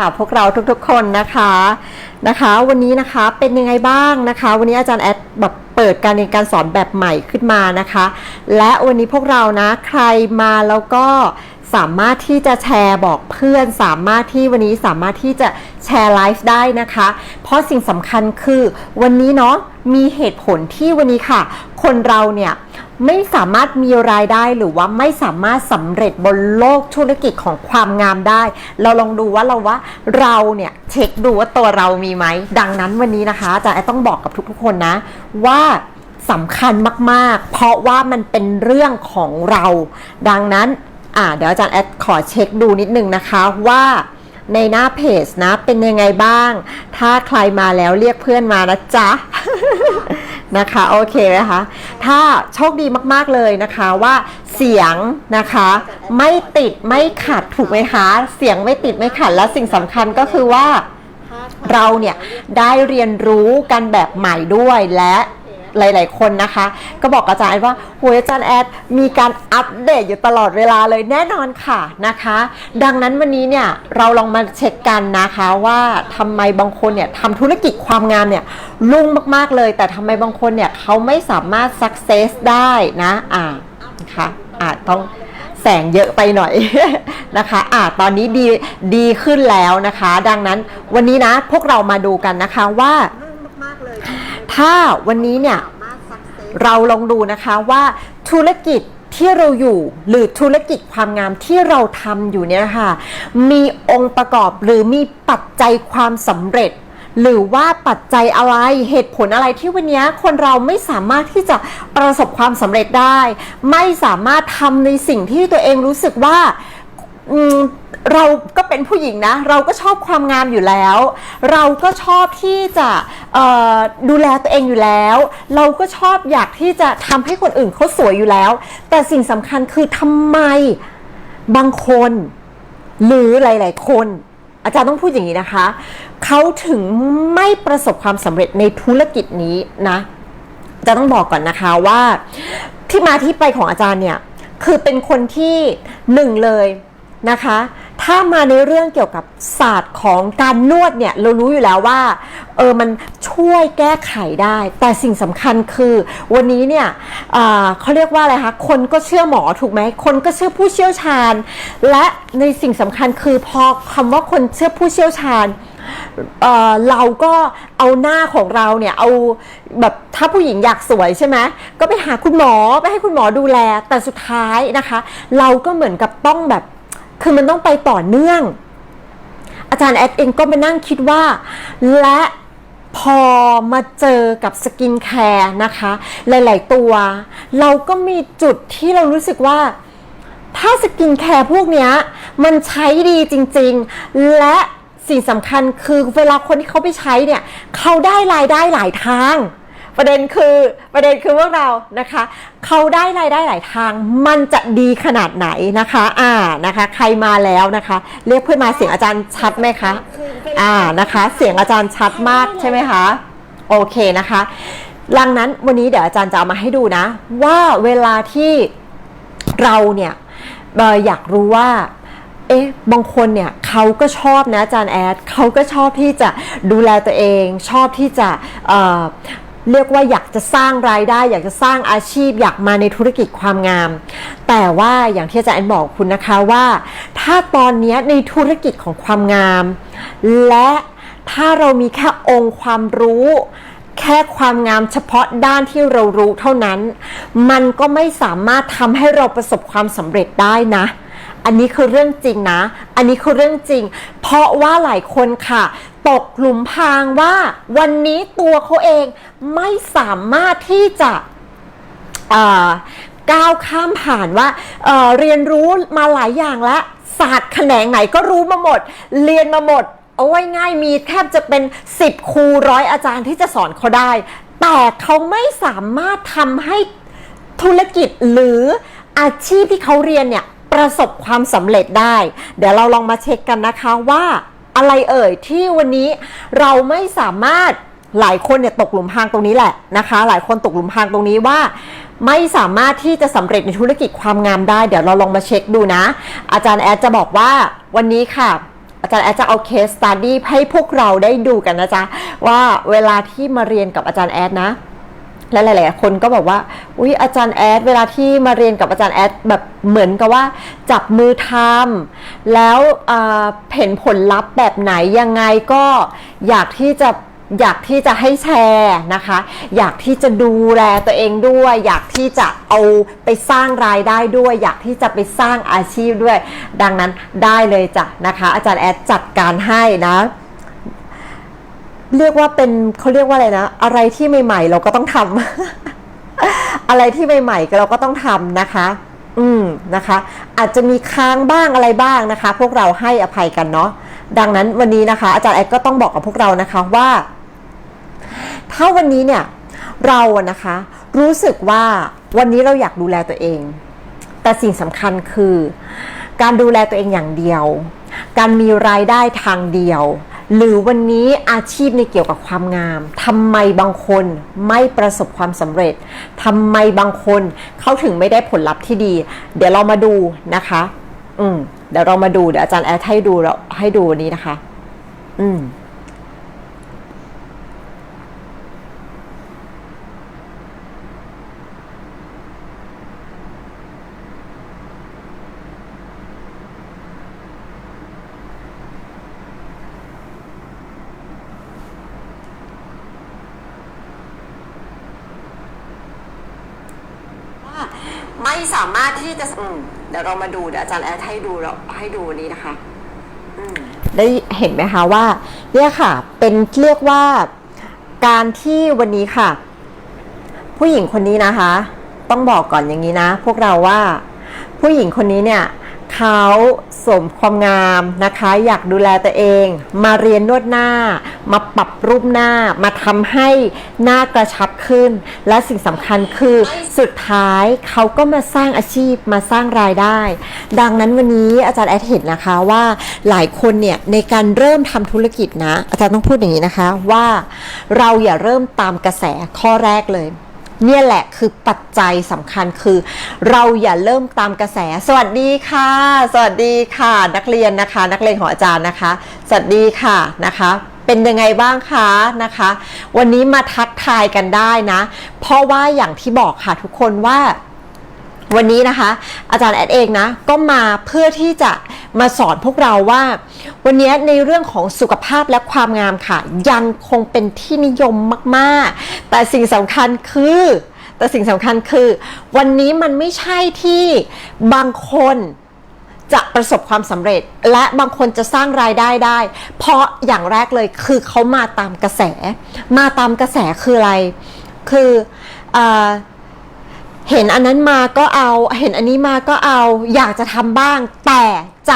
ค่ะพวกเราทุกๆคนนะคะนะคะ วันนี้นะคะเป็นยังไงบ้างนะคะ วันนี้อาจารย์แอดแบบเปิดการเรียนการสอนแบบใหม่ขึ้นมานะคะ และวันนี้พวกเรานะใครมาแล้วก็สามารถที่จะแชร์บอกเพื่อนสามารถที่วันนี้สามารถที่จะแชร์ไลฟ์ได้นะคะ เพราะสิ่งสำคัญคือวันนี้เนาะมีเหตุผลที่วันนี้ค่ะ คนเราเนี่ย ไม่สามารถมีรายได้หรือว่าไม่สามารถสำเร็จบนโลกธุรกิจของความงามได้ เราลองดูว่าเราว่าเราเนี่ยเช็คดูว่าตัวเรามีไหม ดังนั้นวันนี้นะคะอาจารย์แอดต้องบอกกับทุกๆคนนะ ว่าสำคัญมากๆ เพราะว่ามันเป็นเรื่องของเรา ดังนั้นอ่าเดี๋ยวอาจารย์แอดขอเช็คดูนิดนึงนะคะว่าในหน้าเพจนะเป็นยังไงบ้าง ถ้าใครมาแล้วเรียกเพื่อนมานะจ๊ะ นะคะโอเคนะคะถ้าโชคดีมากๆเลยนะคะว่าเสียงนะคะไม่ติดไม่ขัดถูกไหมคะเสียงไม่ติดไม่ขัดและสิ่งสำคัญก็คือว่าเราเนี่ยได้เรียนรู้กันแบบใหม่ด้วยและ หลาย ๆ คนนะคะ ก็บอกอาจารย์ว่าโหยอาจารย์แอดมีการอัปเดตอยู่ตลอดเวลาเลยแน่นอนค่ะนะคะ ดังนั้นวันนี้เนี่ยเราลองมาเช็คกันนะคะว่าทำไมบางคนเนี่ยทำธุรกิจความงามเนี่ยรุ่งมาก ๆ เลย แต่ทำไมบางคนเนี่ยเขาไม่สามารถ success ได้นะอ่านะคะอ่าต้องแสงเยอะไปหน่อยนะคะอ่าตอนนี้ดีดีขึ้นแล้วนะคะ ดังนั้นวันนี้นะพวกเรามาดูกันนะคะว่า ถ้าวันนี้เนี่ยเราลองดูนะคะว่าธุรกิจที่เราอยู่หรือธุรกิจความงามที่เราทำอยู่เนี่ยนะคะมีองค์ประกอบหรือมีปัจจัยความสำเร็จ หรือว่าปัจจัยอะไรเหตุผลอะไรที่วันนี้คนเราไม่สามารถที่จะประสบความสำเร็จได้ ไม่สามารถทำในสิ่งที่ตัวเองรู้สึกว่า เราก็เป็นผู้หญิงนะ เราก็ชอบความงามอยู่แล้ว เราก็ชอบที่จะดูแลตัวเองอยู่แล้ว เราก็ชอบอยากที่จะทำให้คนอื่นเขาสวยอยู่แล้ว แต่สิ่งสำคัญคือทำไมบางคน หรือหลาย ๆ คน อาจารย์ต้องพูดอย่างนี้นะคะ เขาถึงไม่ประสบความสำเร็จในธุรกิจนี้นะจะต้องบอกก่อนนะคะว่าที่มาที่ไปของอาจารย์เนี่ย คือเป็นคนที่หนึ่งเลยนะคะ ถ้ามาในเรื่องเกี่ยวกับศาสตร์ของการนวดเนี่ยเรารู้อยู่แล้วว่าเออมันช่วยแก้ไขได้ แต่สิ่งสำคัญคือวันนี้เนี่ยอ่าเขาเรียกว่าอะไรคะคนก็เชื่อหมอถูกไหมคนก็เชื่อผู้เชี่ยวชาญ และในสิ่งสำคัญคือพอคำว่าคนเชื่อผู้เชี่ยวชาญเอ่อเราก็เอาหน้าของเราเนี่ยเอาแบบถ้าผู้หญิงอยากสวยใช่ไหมก็ไปหาคุณหมอไปให้คุณหมอดูแลแต่สุดท้ายนะคะ เราก็เหมือนกับต้องแบบ คือมันต้องไปต่อเนื่อง อาจารย์แอดเองก็มานั่งคิดว่า และพอมาเจอกับสกินแคร์นะคะ หลาย ๆ ตัว เราก็มีจุดที่เรารู้สึกว่า ถ้าสกินแคร์พวกนี้มันใช้ดีจริง ๆ และสิ่งสำคัญคือเวลาคนที่เขาไปใช้เนี่ย เขาได้รายได้หลายทาง ประเด็นคือประเด็นคือพวกเรานะคะเขาได้รายได้หลายทางมันจะดีขนาดไหนนะคะอ่านะคะ ใครมาแล้วนะคะ เรียกเพื่อนมาเสียงอาจารย์ชัดไหมคะอ่านะคะ เสียงอาจารย์ชัดมากใช่ไหมคะโอเคนะคะดังนั้นวันนี้เดี๋ยวอาจารย์จะเอามาให้ดูนะ ว่าเวลาที่เราเนี่ยเอ่ออยากรู้ว่าเอ๊ะบางคนเนี่ยเขาก็ชอบนะอาจารย์แอดเขาก็ชอบที่จะดูแลตัวเอง ชอบที่จะ เรียกว่าอยากจะสร้างรายได้ อยากจะสร้างอาชีพอยากมาในธุรกิจความงาม แต่ว่าอย่างที่อาจารย์บอกคุณนะคะว่า ถ้าตอนนี้ในธุรกิจของความงาม และถ้าเรามีแค่องค์ความรู้ แค่ความงามเฉพาะด้านที่เรารู้เท่านั้น มันก็ไม่สามารถทำให้เราประสบความสำเร็จได้นะอันนี้คือเรื่องจริงนะ อันนี้คือเรื่องจริง เพราะว่าหลายคนค่ะ ตกหลุมพรางว่าวันนี้ตัวเขาเองไม่สามารถที่จะก้าวข้ามผ่านว่าเเรียนรู้มาหลายอย่างแล้วศาสตร์แขนงไหนก็รู้มาหมด เรียนมาหมดเอาไว้ง่ายมีแทบจะเป็น 10 ครูร้อยอาจารย์ที่จะสอนเขาได้ แต่เขาไม่สามารถทำให้ธุรกิจหรืออาชีพที่เขาเรียนเนี่ยประสบความสำเร็จได้ เดี๋ยวเราลองมาเช็คกันนะคะว่า อะไรเอ่ยที่วันนี้เราไม่สามารถหลายคนเนี่ยตกหลุมพรางตรงนี้แหละนะคะ หลายคนตกหลุมพรางตรงนี้ว่า ไม่สามารถที่จะสำเร็จในธุรกิจความงามได้ เดี๋ยวเราลองมาเช็คดูนะ อาจารย์แอดจะบอกว่าวันนี้ค่ะ อาจารย์แอดจะเอาเคสสต u d ดี้ให้พวกเราได้ดูกันนะจ๊ะว่าเวลาที่มาเรียนกับอาจารย์แอดนะ และหลาย ๆ คนก็บอกว่า อุ๊ย อาจารย์แอด เวลาที่มาเรียนกับอาจารย์แอดแบบเหมือนกับว่า จับมือทำแล้วเอ่อเห็นผลลัพธ์แบบไหนยังไงก็อยากที่จะอยากที่จะให้แชร์นะคะ อยากที่จะดูแลตัวเองด้วย อยากที่จะเอาไปสร้างรายได้ด้วย อยากที่จะไปสร้างอาชีพด้วย ดังนั้นได้เลยจ้ะนะคะ อาจารย์แอดจัดการให้นะ เรียกว่าเป็นเขาเรียกว่าอะไรนะ อะไรที่ใหม่ ๆ เราก็ต้องทำอะไรที่ใหม่ๆเราก็ต้องทำนะคะ อืมนะคะ อาจจะมีค้างบ้างอะไรบ้างนะคะ พวกเราให้อภัยกันเนาะดังนั้นวันนี้นะคะ อาจารย์แอดก็ต้องบอกกับพวกเรานะคะว่า ถ้าวันนี้เนี่ย เรานะคะ รู้สึกว่าวันนี้เราอยากดูแลตัวเอง แต่สิ่งสำคัญคือ การดูแลตัวเองอย่างเดียว การมีรายได้ทางเดียว หรือวันนี้อาชีพในเกี่ยวกับความงามทำไมบางคนไม่ประสบความสำเร็จทำไมบางคนเขาถึงไม่ได้ผลลัพธ์ที่ดี เดี๋ยวเรามาดูนะคะ อืมเดี๋ยวเรามาดูเดี๋ยวอาจารย์แอดให้ดูเราให้ดูวันนี้นะคะ อืม ว่า ไม่สามารถที่จะอืมเดี๋ยวเรามาดูเดี๋ยวอาจารย์แอดให้ดูเราให้ดูนนี้นะคะอืมได้เห็นไหมคะว่าเนี่ยค่ะ เป็นเรียกว่าการที่วันนี้ค่ะ ผู้หญิงคนนี้นะคะ ต้องบอกก่อนอย่างนี้นะ พวกเราว่า ผู้หญิงคนนี้เนี่ย เขาสมความงามนะคะ อยากดูแลตัวเอง มาเรียนนวดหน้า มาปรับรูปหน้า มาทำให้หน้ากระชับขึ้น และสิ่งสำคัญคือสุดท้ายเขาก็มาสร้างอาชีพมาสร้างรายได้ ดังนั้นวันนี้อาจารย์แอดเห็นนะคะว่าหลายคนเนี่ยในการเริ่มทำธุรกิจนะ อาจารย์ต้องพูดอย่างนี้นะคะว่าเราอย่าเริ่มตามกระแสข้อแรกเลย เนี่ยแหละคือปัจจัยสำคัญคือ เราอย่าเริ่มตามกระแส สวัสดีค่ะ สวัสดีค่ะ นักเรียนนะคะ นักเรียนของอาจารย์นะคะ สวัสดีค่ะนะคะเป็นยังไงบ้างคะนะคะ วันนี้มาทักทายกันได้นะ เพราะว่าอย่างที่บอกค่ะทุกคนว่า วันนี้นะคะ อาจารย์แอดเองนะก็มาเพื่อที่จะมาสอนพวกเราว่า วันนี้ในเรื่องของสุขภาพและความงามค่ะ ยังคงเป็นที่นิยมมากๆ แต่สิ่งสำคัญคือ แต่สิ่งสำคัญคือ วันนี้มันไม่ใช่ที่บางคนจะประสบความสำเร็จและบางคนจะสร้างรายได้ได้ เพราะอย่างแรกเลยคือเขามาตามกระแส มาตามกระแสคืออะไร คืออา เห็นอันนั้นมาก็เอา เห็นอันนี้มาก็เอา อยากจะทำบ้าง แต่ใจ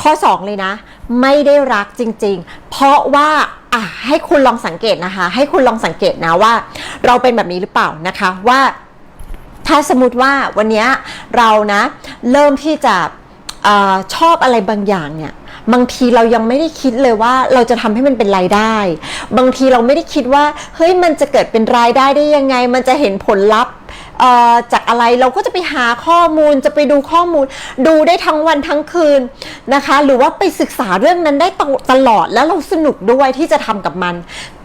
ข้อ 2 เลยนะ ไม่ได้รักจริง ๆ เพราะว่าอะให้คุณลองสังเกตนะคะ ให้คุณลองสังเกตนะว่า เราเป็นแบบนี้หรือเปล่านะคะว่าถ้าสมมติว่าวันนี้เรานะเริ่มที่จะอชอบอะไรบางอย่างเนี่ยบางทีเรายังไม่ได้คิดเลยว่าเราจะทำให้มันเป็นรายได้ บางทีเราไม่ได้คิดว่าเฮ้ยมันจะเกิดเป็นรายได้ได้ยังไง มันจะเห็นผลลัพธ์ จากอะไรเราก็จะไปหาข้อมูลจะไปดูข้อมูล ดูได้ทั้งวันทั้งคืนนะคะ หรือว่าไปศึกษาเรื่องนั้นได้ตลอดแล้วเราสนุกด้วยที่จะทำกับมัน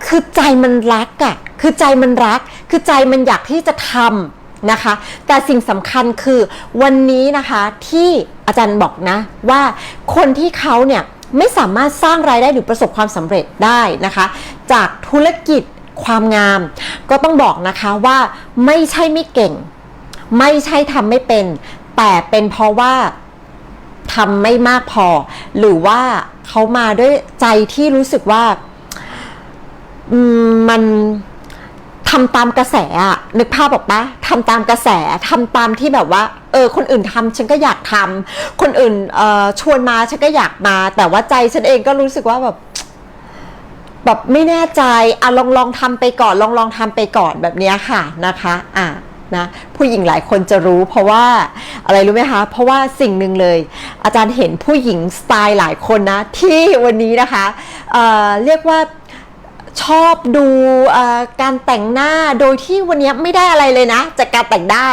คือใจมันรักอะ่ะคือใจมันรัก คือใจมันอยากที่จะทำนะคะ แต่สิ่งสำคัญคือวันนี้นะคะที่อาจารย์บอกนะว่าคนที่เขาเนี่ยไม่สามารถสร้างรายได้หรือประสบความสำเร็จได้นะคะ จากธุรกิจ ความงาม ก็ต้องบอกนะคะว่าไม่ใช่ไม่เก่ง ไม่ใช่ทำไม่เป็น แต่เป็นเพราะว่าทำไม่มากพอ หรือว่าเขามาด้วยใจที่รู้สึกว่ามมันทำตามกระแสอะนึกภาพออกปะทำตามกระแสทำตามที่แบบว่า เออ คนอื่นทำฉันก็อยากทำคนอื่นเอ่อชวนมาฉันก็อยากมา แต่ว่าใจฉันเองก็รู้สึกว่าแบบ แบบไม่แน่ใจอะลองลองทำไปก่อนลองลองทำไปก่อนแบบนี้ค่ะนะคะอะนะผู้หญิงหลายคนจะรู้เพราะว่าอะไรรู้ไหมคะ เพราะว่าสิ่งหนึ่งเลย อาจารย์เห็นผู้หญิงสไตล์หลายคนนะ ที่วันนี้นะคะเเรียกว่าชอบดูการแต่งหน้าโดยที่วันนี้ไม่ได้อะไรเลยนะ จากการแต่งหน้า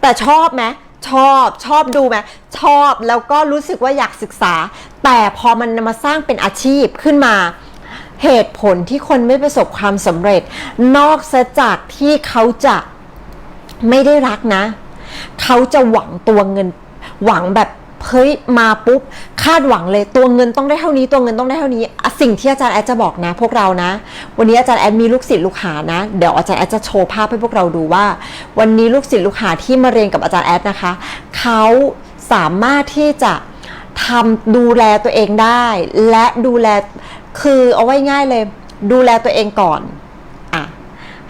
แต่ชอบไหมชอบชอบดูไหมชอบแล้วก็รู้สึกว่าอยากศึกษา แต่พอมันมาสร้างเป็นอาชีพขึ้นมา เหตุผลที่คนไม่ประสบความสำเร็จ นอกจากที่เขาจะไม่ได้รักนะ เขาจะหวังตัวเงิน หวังแบบเฮ้ยมาปุ๊บคาดหวังเลยตัวเงินต้องได้เท่านี้ตัวเงินต้องได้เท่านี้สิ่งที่อาจารย์แอดจะบอกนะ พวกเรานะ วันนี้อาจารย์แอดมีลูกศิษย์ลูกหานะ เดี๋ยวอาจารย์แอดจะโชว์ภาพให้พวกเราดูว่า วันนี้ลูกศิษย์ลูกหาที่มาเรียนกับอาจารย์แอดนะคะเขาสามารถที่จะทำดูแลตัวเองได้ และดูแล คือเอาไว้ง่ายเลย ดูแลตัวเองก่อนอะ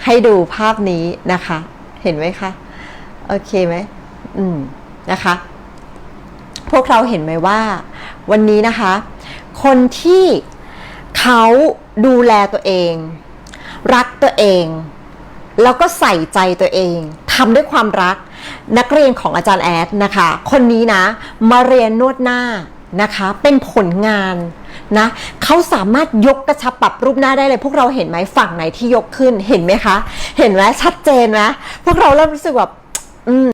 ให้ดูภาพนี้นะคะ เห็นไหมคะโอเคไหมอืมนะคะ พวกเราเห็นไหมว่า วันนี้นะคะ คนที่เขาดูแลตัวเอง รักตัวเอง แล้วก็ใส่ใจตัวเองทำด้วยความรักนักเรียนของอาจารย์แอดนะคะ คนนี้นะ มาเรียนนวดหน้านะคะ เป็นผลงาน นะเขาสามารถยกกระชับปรับรูปหน้าได้เลย พวกเราเห็นไหมฝั่งไหนที่ยกขึ้นเห็นไหมคะ เห็นไหมชัดเจนไหมพวกเราเริ่มรู้สึกแบบอืม